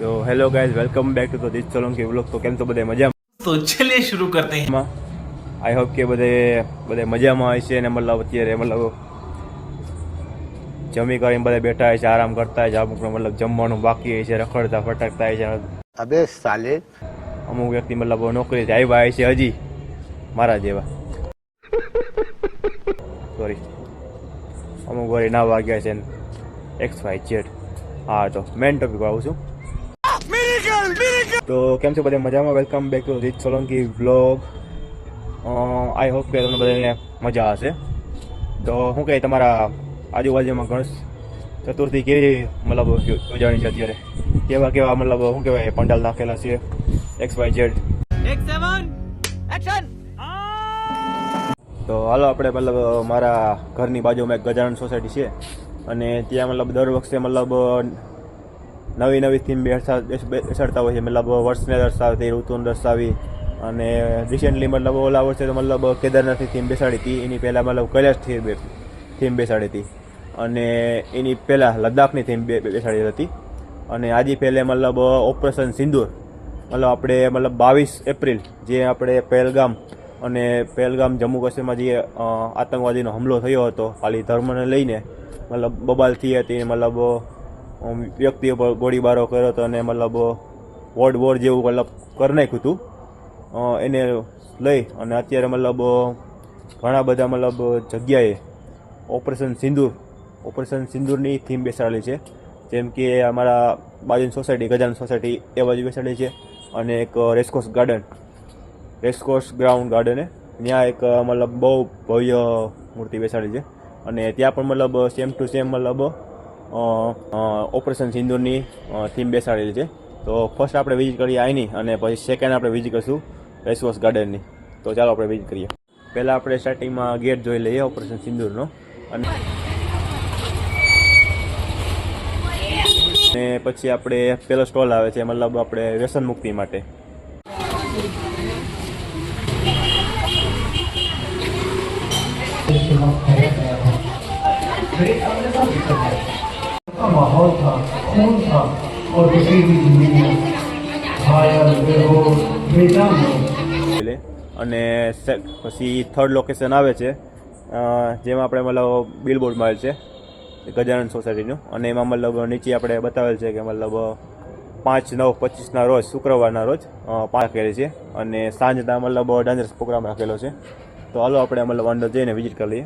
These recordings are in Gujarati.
તો hello guys welcome back to this Solanki vlog તો કેમ તો બધે? મજામાં? તો ચલે શરૂ કરતે હૈ. આઈ હોપ કે બધે બધે મજામાં હોય છે અને મતલબ અત્યારે મતલબ જમી કરીને બધા બેઠા હોય છે આરામ કરતા હોય છે અમુક મતલબ જમવાનું બાકી હોય છે રખડતા ફટકતા હોય છે અબે સાલે. અમુક વ્યક્તિ મતલબ નોકરીથી આવ્યા હોય છે હજી મારા જેવા. સોરી અમુક વરી ના વાગ્યા છે એક્સ વાય જેડ હા તો મેઇન ટોપિક આવું છું. તો કેમ છો બધા? મજામાં? વેલકમ બેક ટુ રીત સોલંકી વ્લોગ આઈ હોપ કે તમને બધાને મજા હશે. તો શું કહે તમારા આજુબાજુમાં ગણેશ ચતુર્થી કેવી મતલબ ઉજવણી છે અત્યારે? કેવા કેવા મતલબ શું કહેવાય? પંડાલ નાખેલા છે. એક્સ વાય ઝેડ તો હાલો આપણે મતલબ મારા ઘરની બાજુમાં એક ગજાનન સોસાયટી છે. અને ત્યાં મતલબ દર વખતે મતલબ નવી નવી થીમ બેસા બેસાડતા હોય છે. મતલબ વર્ષને દર્શાવતી ઋતુને દર્શાવી અને રિસેન્ટલી મતલબ ઓલા વર્ષે તો મતલબ કેદારનાથની થીમ બેસાડી હતી. એની પહેલાં મતલબ કૈલાશ થીમ બેસાડી હતી. અને એની પહેલાં લદ્દાખની થીમ બેસાડી હતી. અને આજે પહેલે મતલબ ઓપરેશન સિંદૂર. મતલબ આપણે મતલબ બાવીસ એપ્રિલ જે આપણે પહેલગામ અને પહેલગામ જમ્મુ કાશ્મીરમાં જે આતંકવાદીનો હુમલો થયો હતો, ખાલી ધર્મને લઈને મતલબ બબાલ થઈ હતી મતલબ વ્યક્તિઓ પર ગોળીબારો કર્યો હતો અને મતલબ વોર્ડ વોર જેવું મતલબ કરી નાખ્યું હતું. એને લઈ અને અત્યારે મતલબ ઘણા બધા મતલબ જગ્યાએ ઓપરેશન સિંદૂર, ઓપરેશન સિંદૂરની થીમ બેસાડેલી છે. જેમ કે અમારા બાજુની સોસાયટી ગજાન સોસાયટી, એ બાજુ બેસાડેલી છે અને એક રેસકોર્સ ગાર્ડન રેસકોર્સ ગ્રાઉન્ડ ગાર્ડને ત્યાં એક મતલબ બહુ ભવ્ય મૂર્તિ બેસાડી છે. અને ત્યાં પણ મતલબ સેમ ટુ સેમ મતલબ ઓપરેશન સિંદૂરની થીમ બેસાડેલી છે. તો ફર્સ્ટ આપણે વિઝિટ કરીએ અહીંની અને પછી સેકન્ડ આપણે વિઝિટ કરીશું રેસકોર્સ ગાર્ડનની. તો ચાલો આપણે વિઝિટ કરીએ. પહેલાં આપણે સ્ટાર્ટિંગમાં ગેટ જોઈ લઈએ ઓપરેશન સિંદૂરનો. અને અને પછી આપણે પેલો સ્ટોલ આવે છે, મતલબ આપણે વ્યસન મુક્તિ માટે. माहौल था खून था और किसी भी जिंदगी में घायल बेहोश बेजान लोग લે અને સે- પછી થર્ડ લોકેશન આવે છે અ, જેમાં આપણે મતલબ બિલબોર્ડ મારેલ છે ગજાનંદ સોસાયટીનું અને એમાં મતલબ નીચે આપણે બતાવેલ છે કે મતલબ પાંચ નવ પચીસના રોજ શુક્રવારના રોજ અ, પાંચ રાખેલી છે અને સાંજના મતલબ ડાન્સર્સ પ્રોગ્રામ રાખેલો છે તો હાલો આપણે મતલબ અંદર જઈને વિઝિટ કરી લઈએ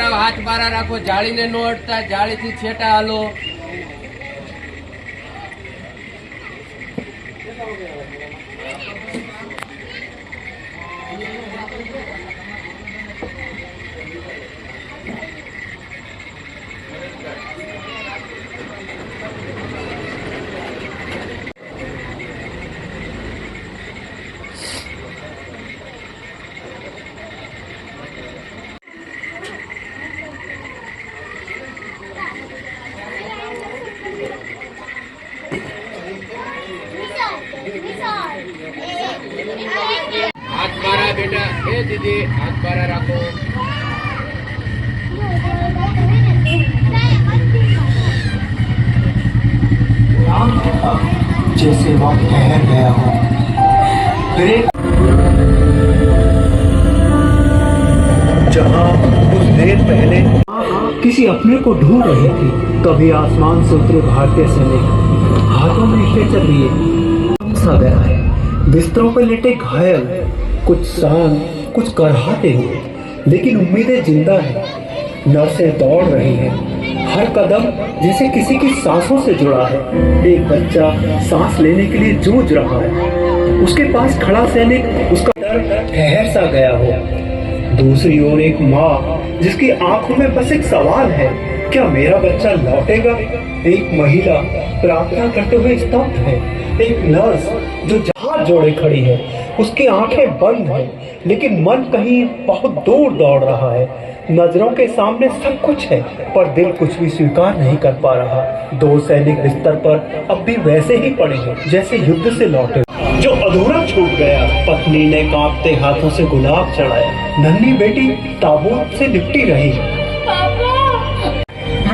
છોકરાઓ હાથ બારા રાખો જાળીને ન અડતા જાળીથી છેટા હાલો દીદી હાથ બારા રાખો जैसे वक्त ठहर गया हो फिर एक जहाँ कुछ देर पहले किसी अपने को ढूंढ रही थी कभी आसमान से उतरे भारतीय सैनिक हाथों में इटे चल रही सा गया है बिस्तरों पर लेटे घायल कुछ शान कुछ करहाते हुए, लेकिन उम्मीदें ज़िंदा है। नर्सें दौड़ रही हैं। हर कदम जैसे किसी की सांसों से जुड़ा है, एक बच्चा सांस लेने के लिए जूझ रहा है। उसके पास खड़ा सैनिक, उसका डर ठहर सा गया हो। दूसरी ओर एक माँ, जिसकी आँखों में बस एक सवाल है, क्या मेरा बच्चा लौटेगा? एक महिला प्रार्थना करते हुए स्तब्ध है। एक नर्स जो जहाँ जोड़े खड़ी है, उसकी आँखें बंद है, लेकिन मन कहीं बहुत दूर दौड़ रहा है। नज़रों के सामने सब कुछ है, पर दिल कुछ भी स्वीकार नहीं कर पा रहा। दो सैनिक बिस्तर पर अब भी वैसे ही पड़े हैं, जैसे युद्ध से लौटे। जो अधूरा छूट गया, पत्नी ने कांपते हाथों से गुलाब चढ़ाया। नन्ही बेटी ताबूत से लिपटी रही।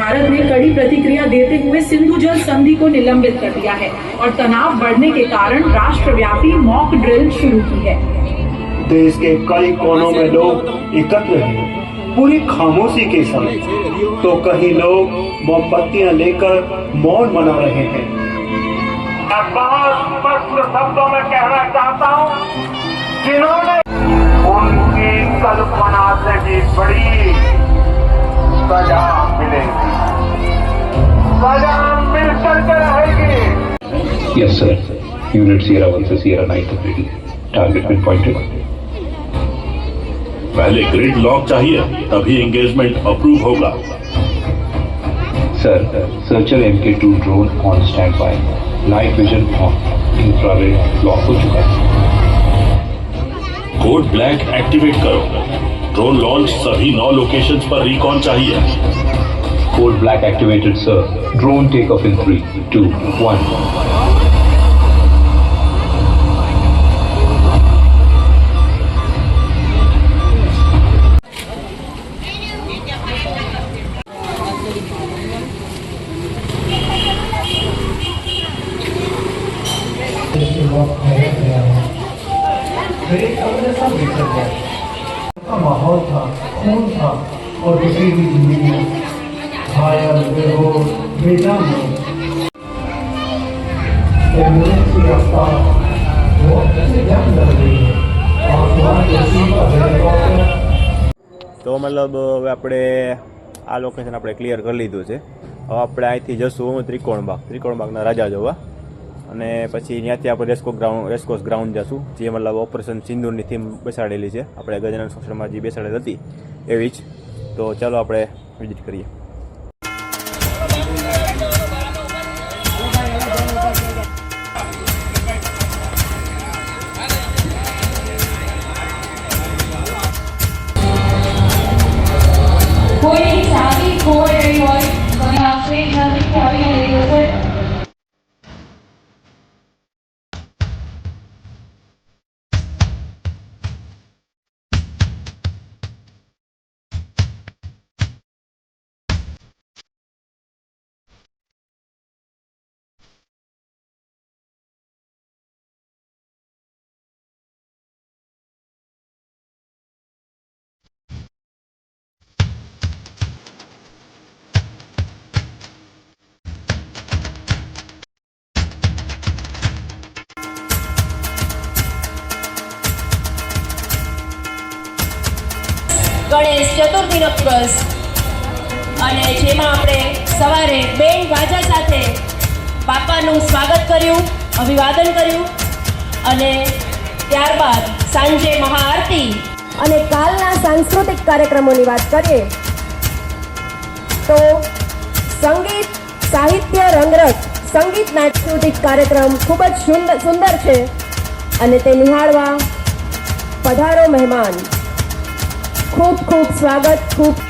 भारत ने कड़ी प्रतिक्रिया देते हुए सिंधु जल संधि को निलंबित कर दिया है और तनाव बढ़ने के कारण राष्ट्रव्यापी मॉक ड्रिल शुरू की है। देश के कई कोनों में लोग एकत्र हैं। पूरी खामोशी के साथ। तो कहीं लोग मोमबत्तियाँ लेकर मौन मना रहे हैं। मैं बहुत स्पष्ट शब्दों में कहना चाहता हूँ, जिन्होंने उनकी कल्पना से भी बड़ी सजा मिलेगी। सजा मिल करके रहेगी। Yes, sir. Unit Sierra 1 से Sierra 9 तक रेडी टारगेट पिन पॉइंटेड पहले ग्रिड लॉक चाहिए तभी एंगेजमेंट अप्रूव होगा। Sir searcher MK2 drone on standby night vision on infrared lock हो चुका है। कोड ब्लैक एक्टिवेट करो। ड्रोन लॉन्च सभी नौ लोकेशंस पर रिकॉन चाहिए code black activated sir drone take off in 3 2 1 फिर एक कमरे सब बिखर गया का माहौल था खून था और बिखरी हुई जिंदगी घायल बेहोश बेजान लोग एम्बुलेंस की रफ्तार बहुत से जंग लग रही है आसमान जैसी का हेलीकॉप्टर તો મતલબ હવે આપણે આ લોકેશન આપણે ક્લિયર કરી લીધું છે હવે આપણે અહીંથી જશું ત્રિકોણબાગ ત્રિકોણબાગના રાજા જોવા અને પછી ત્યાંથી આપણે રેસ્કો ગ્રાઉન્ડ રેસ્કોસ ગ્રાઉન્ડ જશું, જે મતલબ ઓપરેશન સિંદૂરની થીમ બેસાડેલી છે. આપણે ગજાનંદ સોશલમાં જે બેસાડેલી હતી, એવી જ. તો ચાલો આપણે વિઝિટ કરીએ. કોઈ ચાવી કોઈ રહી હોય તો અહીં આપશે જલ્દી ચતુર્થીનો દિવસ. અને જેમાં આપણે સવારે બેન વાજા સાથે બાપાનું સ્વાગત કર્યું, અભિવાદન કર્યું, અને ત્યારબાદ સાંજે મહાઆરતી. અને કાલના સાંસ્કૃતિક કાર્યક્રમોની વાત કરીએ, તો સંગીત, સાહિત્ય, રંગરસ, સંગીત સાંસ્કૃતિક કાર્યક્રમ ખૂબ જ સુંદર છે. અને તે નિહાળવા પધારો મહેમાન. ખૂબ ખૂબ સ્વાગત ખૂબ